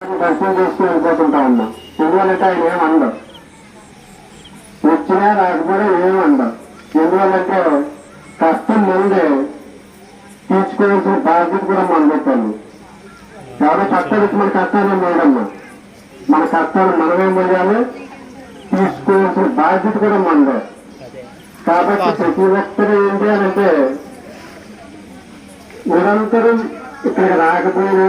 దర్శనం చేసుకుని ఉన్నాం. ఎందువల్లంటే ఆయన ఏం అందం వచ్చినా రాకపోయినా ఏం అందం ఎందువల్లంటే కష్టం ముందే తీర్చుకోవాల్సిన బాధ్యత కూడా మనం పెట్టాము ఎవరో కష్టాలు మన కష్టాలు మోయడమ్మా మన కష్టాలు మనమే మోయాలి తీసుకోవాల్సిన బాధ్యత కూడా మనదే. కాబట్టి ప్రతి ఒక్కరు ఏంటి అంటే నిరంతరం ఇక్కడికి రాకపోయినా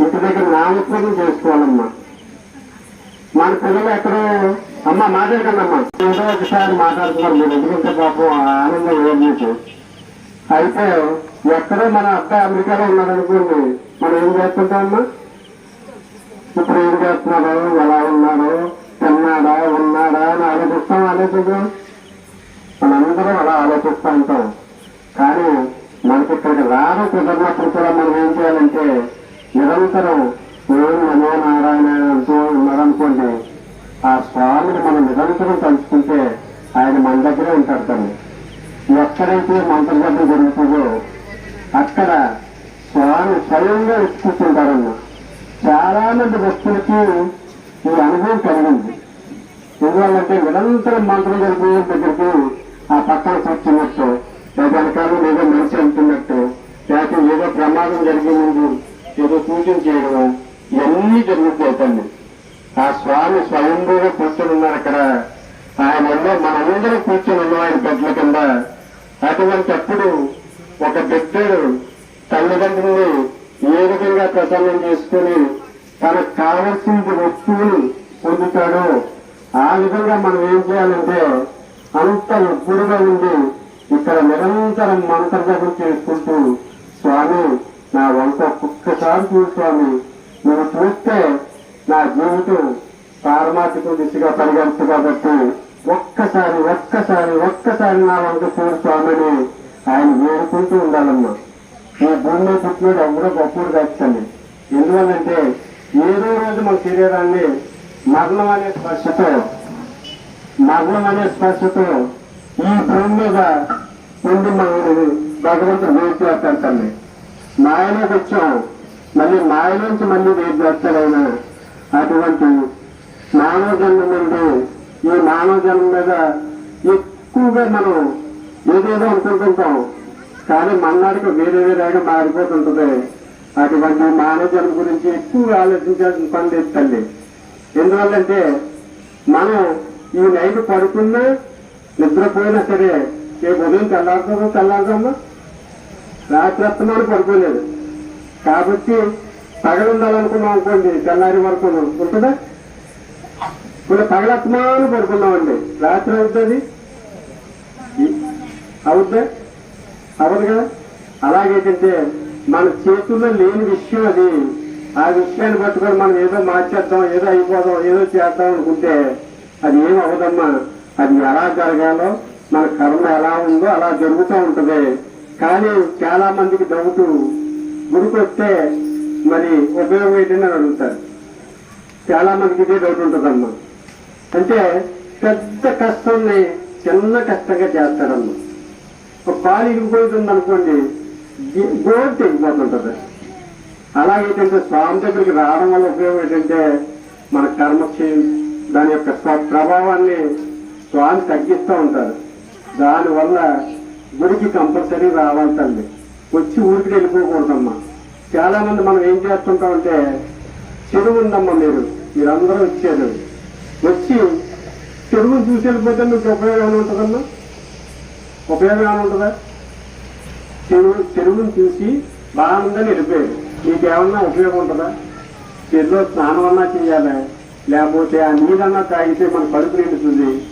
ఇంటి దగ్గర నామస్మరణ చేసుకోవాలమ్మా. మన పిల్లలు ఎక్కడో అమ్మ మాట్లాడకండమ్మా ఏదో ఒకసారి మాట్లాడుతున్నారు మీరు. ఎందుకంటే పాపం ఆనందం ఏం అయితే ఎక్కడో మన అబ్బాయి అమెరికాలో ఉన్నాడనుకోండి మనం ఏం చేస్తుంటామమ్మా ఇప్పుడు ఏం చేస్తున్నాడు? ఎలా ఉన్నాడు? తిన్నాడా? ఉన్నాడా అని ఆలోచిస్తాం ఆలోచించాం మనందరం అలా ఆలోచిస్తూ ఉంటాం. కానీ మనకి ఇక్కడికి రాను కుదరినప్పుడు కూడా మనం ఏం చేయాలంటే నిరంతరం ఓం నమో నారాయణ అంటూ ఉన్నారనుకోండి ఆ స్వామిని మనం నిరంతరం తలుచుకుంటే ఆయన మన దగ్గరే ఉంటాడు తను. ఎక్కడైతే మంత్రజపం జరుగుతుందో అక్కడ స్వామి స్వయంగా కూర్చుంటారన్న చాలా మంది భక్తులకి ఈ అనుభవం కలిగింది. ఎందువల్లంటే నిరంతరం మంత్రం జరిగే దగ్గరికి ఆ పక్కన కూర్చున్నట్టు లేదా వెనకాల ఏదో మనిషి అంటున్నట్టు లేకపోతే ఏదో ప్రమాదం జరిగింది ఏదో పూజలు చేయడము ఇవన్నీ జరుగుతాయి ఆ స్వామి స్వయంభూగా కూర్చొని ఉన్నారు అక్కడ. ఆయన ఎన్నో మనందరం కూర్చొని ఉన్నాం ఆయన పెద్దల కింద. అటువంటప్పుడు ఒక బిడ్డడు తల్లిదండ్రులు ఏ విధంగా ప్రసన్నం చేసుకుని తనకు కావలసిన వస్తువులు పొందుతాడో ఆ విధంగా మనం ఏం చేయాలంటే అంత ఎప్పుడుగా ఉండి ఇక్కడ నిరంతరం మంత్రజపం చేసుకుంటూ స్వామి నా వంట ఒక్కసారి చూడు స్వామి నువ్వు చూస్తే నా జీవితం పారమార్థిక దిశగా పరిగెడుతు కాబట్టి ఒక్కసారి ఒక్కసారి ఒక్కసారి నా వంట చూడు స్వామిని ఆయన వేడుకుంటూ ఉండాలమ్మా. ఈ భూమిలో పుట్టినోడు ఎవరో గొప్పడు కాచండి ఎందువల్లంటే ఏదో రోజు మన శరీరాన్ని మరణం అనే స్పర్శతో మరణం అనే స్పర్శతో ఈ భూమి మీద ఉండి మనల్ని భగవంతుడు వేరు చేస్తాడు మాయలోకి వచ్చాం మళ్ళీ మాయలోంచి మళ్ళీ వేరు చేస్తాడు అటువంటి మానవ జన్మ నుండి ఈ మానవ జన్మ మీద ఎక్కువగా మనం ఏదేదో అనుకుంటుంటాం. కానీ మన్నాడికి వేరే వేరేగా మారిపోతుంటది. అటువంటి మానవ జన్మ గురించి ఎక్కువగా ఆలోచించాల్సిన పని లేదు తల్లి. ఎందువల్లంటే మనం ఈ నైట్ పడుకున్నా నిద్రపోయినా సరే రేపు ఉదయం తెల్లారుతుందో తెల్లారుతుందో రాత్రి అత్తమాను పడుకోలేదు కాబట్టి పగలుండాలనుకున్నాం అనుకోండి తెల్లారి వరకు ఉంటుందా? ఇప్పుడు పగలత్తమాను పడుకున్నామండి. రాత్రి అవుతుంది. అవుద్దా? అవ్వదు కదా? అలాగేటంటే మన చేతుల్లో లేని విషయం అది. ఆ విషయాన్ని పట్టుకొని మనం ఏదో మార్చేద్దాం ఏదో అయిపోదాం ఏదో చేద్దాం అనుకుంటే అది ఏం అవ్వదమ్మా. అది ఎలా జరగాలో మన కర్మ ఎలా ఉందో అలా జరుగుతూ ఉంటుంది. కానీ చాలా మందికి డౌట్ గుడికి వస్తే మరి ఉపయోగం ఏంటని అడుగుతారు. చాలా మందికి ఇదే డౌట్ ఉంటుందమ్మా. అంటే పెద్ద కష్టాన్ని చిన్న కష్టంగా చేస్తారమ్మా ఒక కాలు ఇరిగిపోతుంది అనుకోండి గోడు తెగిపోతుంటుంది. అలాగేంటంటే స్వామి దగ్గరికి రావడం వల్ల ఉపయోగం ఏంటంటే మన కర్మ క్షయం- దాని యొక్క ప్రభావాన్ని స్వామి తగ్గిస్తూ ఉంటారు. దానివల్ల గుడికి కంపల్సరీ రావాలి తల్లి వచ్చి ఊరికి వెళ్ళిపోకూడదమ్మా. చాలా మంది మనం ఏం చేస్తుంటామంటే చెరువు ఉందమ్మా మీరు. మీరందరూ వచ్చారు. వచ్చి చెరువును చూసి వెళ్ళిపోతే మీకు ఉపయోగం ఏమైనా ఉంటుందమ్మా? ఉపయోగం ఏమైనా ఉంటుందా? చెరువు చెరువును చూసి బాగుందని వెళ్ళిపోయాడు నీకేమన్నా ఉపయోగం ఉంటుందా? చెరువులో స్నానం అన్నా చేయాలి? లేకపోతే ఆ నీళ్ళన్నా తాగితే మన కడుపు నిండుతుంది.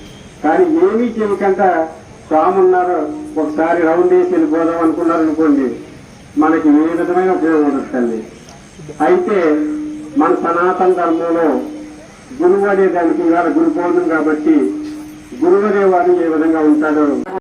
కానీ ఏమీ చేయకుండా రామున్నారు ఒకసారి రౌండ్ వేసి వెళ్ళిపోదాం అనుకున్నారు అనుకోండి మనకి ఏ విధమైన ఉపయోగం ఉండదు అయితే మన సనాతన ధర్మంలో గురువు అనే దానికి ఇవాళ గురు కాబట్టి గురువు అనేవాడు ఏ విధంగా ఉంటాడో?